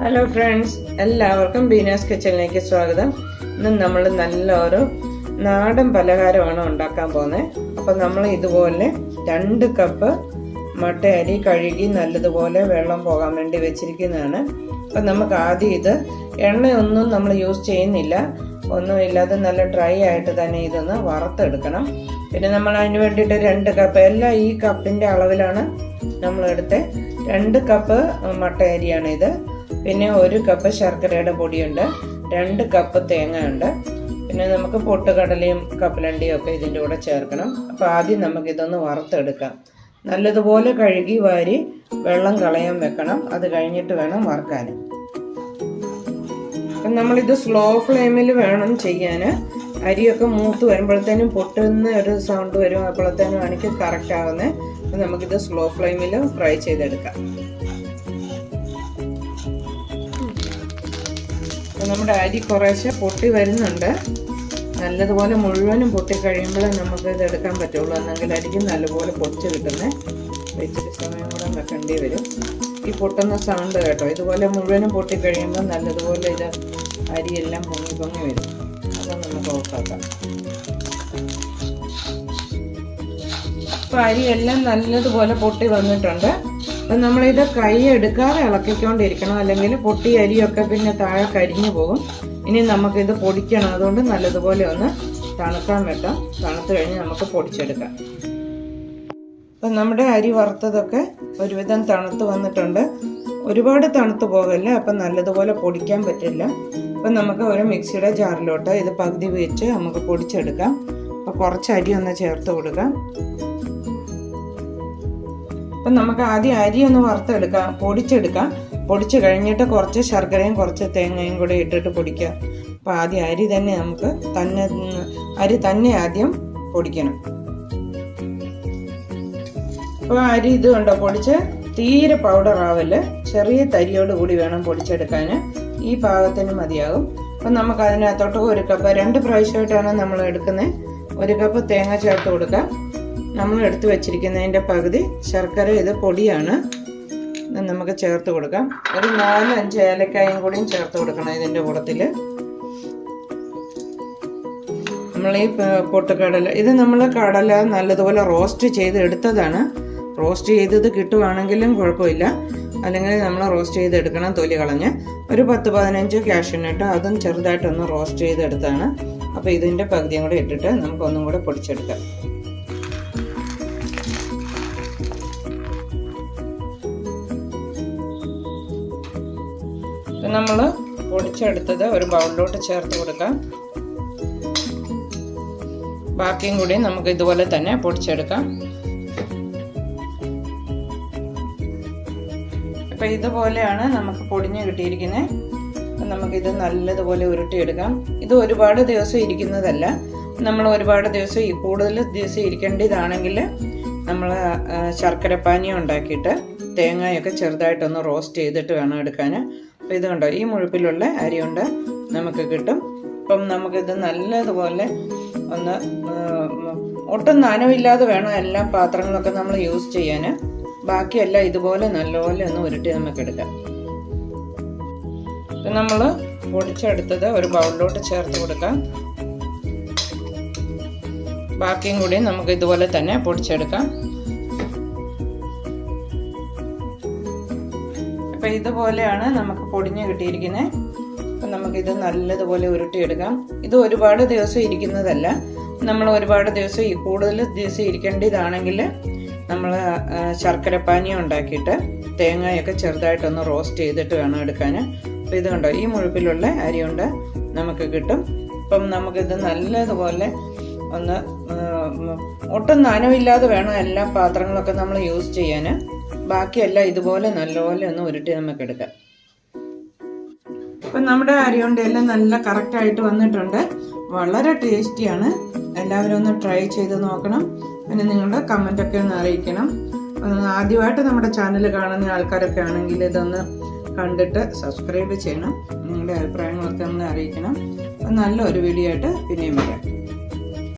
Hello friends എല്ലാവർക്കും ബീനാസ് കിച്ചണിലേക്ക് സ്വാഗതം. ഇന്ന് നമ്മൾ നല്ലൊരു നാടൻ പലഹാരമാണ് ഉണ്ടാക്കാൻ പോകുന്നത്. അപ്പം നമ്മൾ ഇതുപോലെ രണ്ട് കപ്പ് മട്ട അരി കഴുകി നല്ലതുപോലെ വെള്ളം പോകാൻ വേണ്ടി വെച്ചിരിക്കുന്നതാണ്. അപ്പം നമുക്ക് ആദ്യം ഇത് എണ്ണയൊന്നും നമ്മൾ യൂസ് ചെയ്യുന്നില്ല. ഒന്നുമില്ലാതെ നല്ല ഡ്രൈ ആയിട്ട് തന്നെ ഇതൊന്ന് വറുത്തെടുക്കണം. പിന്നെ നമ്മൾ അതിന് വേണ്ടിയിട്ട് രണ്ട് കപ്പ് എല്ലാം ഈ കപ്പിന്റെ അളവിലാണ് നമ്മൾ എടുത്ത് രണ്ട് കപ്പ് മട്ട അരിയാണ് ഇത് പിന്നെ ഒരു കപ്പ് ശർക്കരയുടെ പൊടിയുണ്ട് രണ്ട് കപ്പ് തേങ്ങ ഉണ്ട് പിന്നെ നമുക്ക് പൊട്ടുകടലയും കപ്പലണ്ടിയും ഒക്കെ ഇതിന്റെ കൂടെ ചേർക്കണം. അപ്പോൾ ആദ്യം നമുക്കിതൊന്ന് വറുത്തെടുക്കാം. നല്ലതുപോലെ കഴുകി വാരി വെള്ളം കളയാൻ വെക്കണം. അത് കഴിഞ്ഞിട്ട് വേണം വറുക്കാൻ. അപ്പം നമ്മളിത് സ്ലോ ഫ്ലെയിമിൽ വേണം ചെയ്യാൻ. അരിയൊക്കെ മൂത്ത് വരുമ്പോഴത്തേനും പൊട്ടുന്ന ഒരു സൗണ്ട് വരും. അപ്പോഴത്തേനും എനിക്ക് കറക്റ്റ് ആവുന്നത് നമുക്കിത് സ്ലോ ഫ്ലെയിമിൽ ഫ്രൈ ചെയ്തെടുക്കാം. നമ്മുടെ അരി കുറേശ്ശെ പൊട്ടി വരുന്നുണ്ട്. നല്ലതുപോലെ മുഴുവനും പൊട്ടി കഴിയുമ്പോഴേ നമുക്ക് ഇത് എടുക്കാൻ പറ്റുള്ളൂ. എന്നെങ്കിൽ അരിക്കും നല്ലപോലെ പൊടിച്ച് കിട്ടുന്നേ. വെച്ചിട്ട് സമയം കൂടെ വെക്കേണ്ടി വരും. ഈ പൊട്ടുന്ന സൗണ്ട് കേട്ടോ ഇതുപോലെ മുഴുവനും പൊട്ടിക്കഴിയുമ്പോൾ നല്ലതുപോലെ ഇത് അരിയെല്ലാം പൊങ്ങി പൊങ്ങി വരും. അത് നമുക്ക് ഓഫാക്കാം. അപ്പോൾ അരിയെല്ലാം നല്ലതുപോലെ പൊട്ടി വന്നിട്ടുണ്ട്. അപ്പം നമ്മളിത് കൈ എടുക്കാതെ ഇളക്കിക്കൊണ്ടിരിക്കണം. അല്ലെങ്കിൽ പൊട്ടി അരിയൊക്കെ പിന്നെ താഴെ കരിഞ്ഞു പോകും. ഇനി നമുക്കിത് പൊടിക്കണം. അതുകൊണ്ട് നല്ലതുപോലെ ഒന്ന് തണുക്കാൻ വെക്കാം. തണുത്ത് കഴിഞ്ഞ് നമുക്ക് പൊടിച്ചെടുക്കാം. അപ്പം നമ്മുടെ അരി വറുത്തതൊക്കെ ഒരുവിധം തണുത്ത് വന്നിട്ടുണ്ട്. ഒരുപാട് തണുത്ത് പോകല്ല. അപ്പം നല്ലതുപോലെ പൊടിക്കാൻ പറ്റില്ല. അപ്പം നമുക്ക് ഒരു മിക്സിയുടെ ജാറിലോട്ട് ഇത് പകുതി വെച്ച് നമുക്ക് പൊടിച്ചെടുക്കാം. അപ്പോൾ കുറച്ച് അരി ഒന്ന് ചേർത്ത് കൊടുക്കാം. അപ്പം നമുക്ക് ആദ്യം അരി ഒന്ന് വറുത്തെടുക്കാം പൊടിച്ചെടുക്കാം. പൊടിച്ച് കഴിഞ്ഞിട്ട് കുറച്ച് ശർക്കരയും കുറച്ച് തേങ്ങയും കൂടി ഇട്ടിട്ട് പൊടിക്കുക അപ്പം ആദ്യം അരി തന്നെ നമുക്ക് തന്നെ അരി തന്നെ ആദ്യം പൊടിക്കണം. അപ്പോൾ അരി ഇത് കണ്ടോ പൊടിച്ച് തീരെ പൗഡർ ആവൽ ചെറിയ തരിയോട് കൂടി വേണം പൊടിച്ചെടുക്കാൻ ഈ പാകത്തിന് മതിയാകും. അപ്പം നമുക്ക് അതിനകത്തോട്ട് ഒരു കപ്പ് രണ്ട് പ്രാവശ്യമായിട്ടാണ് നമ്മൾ എടുക്കുന്നത്. ഒരു കപ്പ് തേങ്ങ ചേർത്ത് കൊടുക്കാം. നമ്മൾ എടുത്തു വെച്ചിരിക്കുന്നതിന്റെ പകുതി ശർക്കര ഇത് പൊടിയാണ്. നമുക്ക് ചേർത്ത് കൊടുക്കാം. ഒരു നാല് അഞ്ച് ഏലക്കായും കൂടിയും ചേർത്ത് കൊടുക്കണം ഇതിന്റെ കൂടത്തിൽ. നമ്മൾ ഈ പൊട്ടുകടല ഇത് നമ്മൾ കടല നല്ലതുപോലെ റോസ്റ്റ് ചെയ്ത് എടുത്തതാണ്. റോസ്റ്റ് ചെയ്തത് കിട്ടുവാണെങ്കിലും കുഴപ്പമില്ല. അല്ലെങ്കിൽ നമ്മൾ റോസ്റ്റ് ചെയ്തെടുക്കണം തൊലി കളഞ്ഞ്. ഒരു പത്ത് പതിനഞ്ച് ക്യാഷ്യൂനട്ട് അതും ചെറുതായിട്ടൊന്ന് റോസ്റ്റ് ചെയ്തെടുത്താണ്. അപ്പോൾ ഇതിന്റെ പകുതിയും കൂടെ ഇട്ടിട്ട് നമുക്കൊന്നും കൂടെ പൊടിച്ചെടുക്കാം. നമ്മൾ പൊടിച്ചെടുത്തത് ഒരു ബൗളിലോട്ട് ചേർത്ത് കൊടുക്കാം. ബാക്കിയും കൂടി നമുക്ക് ഇതുപോലെ തന്നെ പൊടിച്ചെടുക്കാം. അപ്പം ഇതുപോലെയാണ് നമുക്ക് പൊടിഞ്ഞ് കിട്ടിയിരിക്കുന്നത് അപ്പം നമുക്കിത് നല്ലതുപോലെ ഉരുട്ടിയെടുക്കാം. ഇത് ഒരുപാട് ദിവസം ഇരിക്കുന്നതല്ല. നമ്മൾ ഒരുപാട് ദിവസം കൂടുതൽ ദിവസം ഇരിക്കേണ്ടതാണെങ്കിൽ നമ്മൾ ശർക്കരപ്പാനി ഉണ്ടാക്കിയിട്ട് തേങ്ങയൊക്കെ ചെറുതായിട്ടൊന്ന് റോസ്റ്റ് ചെയ്തിട്ട് വേണം എടുക്കാൻ. അപ്പോൾ ഇത് കണ്ടോ? ഈ മുഴുപ്പിലുള്ള അരി കൊണ്ട് നമുക്ക് കിട്ടും. അപ്പം നമുക്കിത് നല്ലതുപോലെ ഒന്ന് ഒട്ടും നനവില്ലാതെ വേണം എല്ലാ പാത്രങ്ങളൊക്കെ നമ്മൾ യൂസ് ചെയ്യാൻ ബാക്കിയെല്ലാം ഇതുപോലെ നല്ലപോലെ ഒന്ന് ഉരുട്ടി നമുക്ക് എടുക്കാം. ഇപ്പം നമ്മൾ പൊടിച്ചെടുത്തത് ഒരു ബൗളിലോട്ട് ചേർത്ത് കൊടുക്കാം. ബാക്കിയും കൂടി നമുക്ക് ഇതുപോലെ തന്നെ പൊടിച്ചെടുക്കാം. അപ്പം ഇതുപോലെയാണ് നമുക്ക് പൊടിഞ്ഞ് കിട്ടിയിരിക്കുന്നത് അപ്പം നമുക്കിത് നല്ലതുപോലെ ഉരുട്ടിയെടുക്കാം. ഇത് ഒരുപാട് ദിവസം ഇരിക്കുന്നതല്ല. നമ്മൾ ഒരുപാട് ദിവസം കൂടുതൽ ദിവസം ഇരിക്കേണ്ടതാണെങ്കിൽ നമ്മൾ ശർക്കരപ്പാനി ഉണ്ടാക്കിയിട്ട് തേങ്ങയൊക്കെ ചെറുതായിട്ടൊന്ന് റോസ്റ്റ് ചെയ്തിട്ട് വേണം എടുക്കാൻ അപ്പോൾ ഇത് കണ്ടോ ഈ മുഴുപ്പിലുള്ള അരി കൊണ്ട് നമുക്ക് കിട്ടും. അപ്പം നമുക്കിത് നല്ലതുപോലെ ഒന്ന് ഒട്ടും നനവില്ലാതെ വേണം എല്ലാ പാത്രങ്ങളൊക്കെ നമ്മൾ യൂസ് ചെയ്യാൻ ബാക്കിയെല്ലാം ഇതുപോലെ നല്ലപോലെ ഒന്ന് ഉരുട്ടി നമുക്ക് എടുക്കാം. ഇപ്പം നമ്മുടെ അരിയുണ്ട എല്ലാം നല്ല കറക്റ്റായിട്ട് വന്നിട്ടുണ്ട്. വളരെ ടേസ്റ്റിയാണ് എല്ലാവരും ഒന്ന് ട്രൈ ചെയ്ത് നോക്കണം. പിന്നെ നിങ്ങളുടെ കമന്റൊക്കെ ഒന്ന് അറിയിക്കണം. ആദ്യമായിട്ട് നമ്മുടെ ചാനൽ കാണുന്ന ആൾക്കാരൊക്കെ ആണെങ്കിൽ ഇതൊന്ന് കണ്ടിട്ട് സബ്സ്ക്രൈബ് ചെയ്യണം. നിങ്ങളുടെ അഭിപ്രായങ്ങളൊക്കെ ഒന്ന് അറിയിക്കണം. നല്ലൊരു വീഡിയോ ആയിട്ട് പിന്നെയും വരാം.